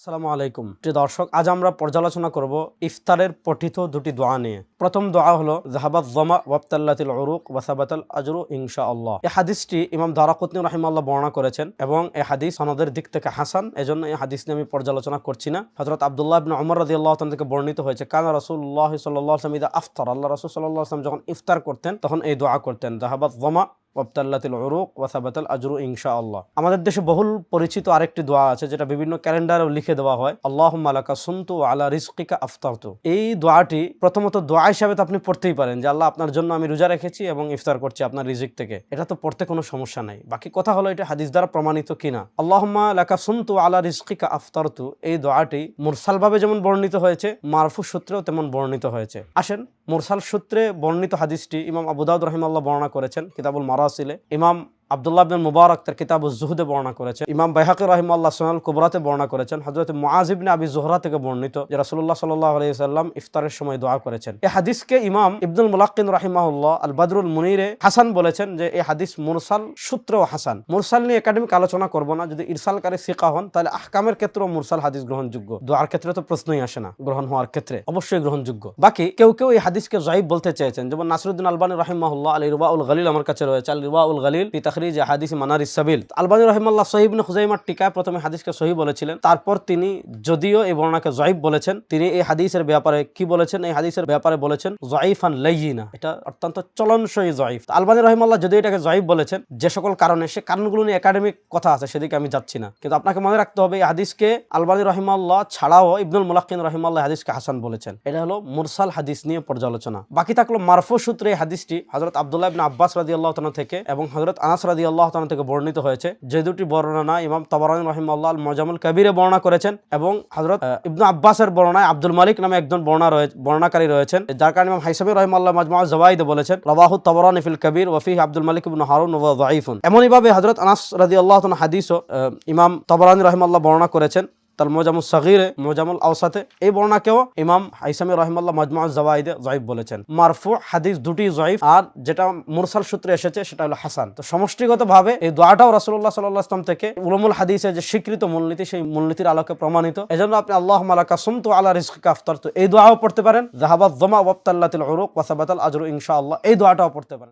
আসসালামু আলাইকুম। প্রিয় দর্শক, আজ আমরা পর্যালোচনা করব ইফতারের পঠিত দুটি দোয়া নিয়ে। প্রথম দোয়া হলো জাহাবাত জমা ওয়াবতাল্লাতিল উরুক ওয়াসাবাতাল আজরু ইনশা আল্লাহ এই হাদিসটি ইমাম দারাকুতনি রাহিমাল্লাহ বর্ণনা করেছেন এবং এই হাদিস সনদের দিক থেকে হাসান, এজন্য এই হাদিস নিয়ে আমি পর্যালোচনা করছি না। হজরত আবদুল্লাহ ইবনে উমর রাদিয়াল্লাহু তাআলা থেকে বর্ণিত হয়েছে, কানা রাসূলুল্লাহ সাল্লাল্লাহু আলাইহি ইদা আফতার। আল্লাহ রাসূল সাল্লাল্লাহু আলাইহি যখন ইফতার করতেন, তখন এই দোয়া করতেন জাহাবাত জমা ওয়াবতাল্লাতিল উরুক ওয়াসাবাতাল আজরু ইনশা আল্লাহ আমাদের দেশে বহুল পরিচিত আরেকটি দোয়া আছে, যেটা বিভিন্ন ক্যালেন্ডারেও লিখে দেওয়া হয় আল্লাহ মালাকা সুন্তু আলা রিজকিকা আফতারতু। এই দোয়াটি প্রথমত দোয়া হিসাবে তো আপনি পড়তেই পারেন, যে আল্লাহ আপনার জন্য আমি রোজা রেখেছি এবং ইফতার করছি আপনার রিজিক থেকে। এটা তো পড়তে কোনো সমস্যা নাই। বাকি কথা হলো এটা হাদিস দ্বারা প্রমাণিত কিনা। আল্লাহ লাকা সুন্তু আলা রিজকিকা আফতারতু। এই দোয়াটি মুরসালভাবে যেমন বর্ণিত হয়েছে, মারফু সূত্রেও তেমন বর্ণিত হয়েছে। আসেন মুরসাল সূত্রে বর্ণিত হাদিসটি ইমাম আবুদাউদ রহিমাল্লাহ বর্ণনা করেছেন কিতাবুল মারাসিলে। ইমাম আবদুল্লাহ বিন মুবারক তার কিতাব জুহুদে বর্ণনা করেছেন। ইমাম বাইহাকি রহিমাল্লাহ সোনাল কুবরাতে বর্ণনা করেছেন। হজরত মুআজিবনে আবি জোহরা থেকে বর্ণিত যে রাসূলুল্লাহ সাল্লাল্লাহু আলাইহি সাল্লাম ইফতারের সময় দোয়া করেছেন। এই হাদিসকে ইমাম ইবনুল মুলাক্কিন রাহিমাহুল্লাহ আল বদরুল মুনিরে হাসান বলেছেন যে এই হাদিস মুরসাল সূত্র ও হাসান। মুরসাল নিয়ে একাডেমিক আলোচনা করব না। যদি ইরসালকারী শিকা হন, তাহলে আহকামের ক্ষেত্রেও মুরসাল হাদিস গ্রহণযোগ্য। দোয়ার ক্ষেত্রে তো প্রশ্নই আসে না। গ্রহণ হওয়ার ক্ষেত্রে অবশ্যই গ্রহণযোগ্য। বাকি কেউ কেউ এই হাদিসকে জয়ীব বলতে চেয়েছেন। যেমন নাসরুদ্দিন আলবানী রহিমাহুল্লাহ আলী রুবা উল গলিল আমার কাছে রয়েছে। আল রুবা উল গলিল পি তাখরিজ হাদিস মানার সাবিল আলবানী রহিমাল্লাহ সহিবনে খুজাইমার টিকায় প্রথমে হাদিসকে সহি বলেছিলেন। তারপর তিনি যদিও এই বর্ণনাকে জয়ীব বলেছেন, তিনি এই হাদিসের ব্যাপারে কি বলেছেন, এই হাদিসের ব্যাপারে বলেছেন, জয়ীফান লাইয়িনা। এটা অত্যন্ত চলনসই জয়ীফ। আলবানী রহিমাল্লাহ যদি এটাকে জয়ীব বলেছেন, যে সকল কারণে, সে কারণগুলো নিয়ে একাডেমিক কথা আছে, সেদিকে আমি যাচ্ছি না। কিন্তু আপনাকে মনে রাখতে হবে, এই হাদিসকে আলবানী রহিমাল্লাহ ছাড়াও ইবনুল মুলাক্কিন রহিমাল্লাহ হাদিসকে হাসান বলেছেন। এটা হলো মুরসাল হাদিস নিয়ে পর্যালোচনা। বাকি থাকল মারফু সূত্রে হাদিসটি হজরত আব্দুল্লাহ আব্বাস রাদি আল্লাহ থেকে এবং হজরত আনাস রাদি আল্লাহ তালা থেকে বর্ণিত হয়েছে, যে দুটি বর্ণনা ইমাম তাবারান রহিমাল্লাহ আল মজামুল কবিরে বর্ণনা করেছেন এবং হজরত ইবনু আব্বাসের বর্ণায় আব্দুল মালিক নামে একজন বর্ণা রয়েছে বর্ণাকারী রয়েছেন, যার কারণে ইমাম হাইসামি রহিমাল্লাহ মাজমা জবাইদ বলেছেন রবাহু তবরান ইফিল কবির ওয়ফি আব্দুল মালিক ইবনু হারুন ওয়াইফুন যাইফুন এমনইভাবে হজরত আনাস রাদি আল্লাহ হাদিসও ইমাম ইমাম রহিম আল্লাহ বর্ণনা করেছেন তার মোজামুল সগিরে, মোজামুল আওসাতে। এই বর্ণাকেও ইমাম হাইসামি রহিমাল্লাহ মজমা জওয়াইদে জয়ীব বলেছেন। মারফু হাদিস দুটি জয়ীফ, আর যেটা মুরসাল সূত্রে এসেছে সেটা হলো হাসান। তো সমষ্টিগতভাবে এই দোয়াটাও রাসূলুল্লাহ সাল্লাল্লাহু আলাইহি ওয়াসাল্লাম থেকে উলুমুল হাদিসের যে স্বীকৃত মূলনীতি, সেই মূলনীতির আলোকে প্রমাণিত। এজন্য আপনি আল্লাহ মালাকা সুমতু আলা রিজকিকা আফতার তো এই দোয়াও পড়তে পারেন। জাহাবাত জমা ওয়াবতাল্লাতিল উরুক ওয়া সাবাতাল আজরু ইনশাআল্লাহ। এই দোয়াটাও পড়তে পারেন।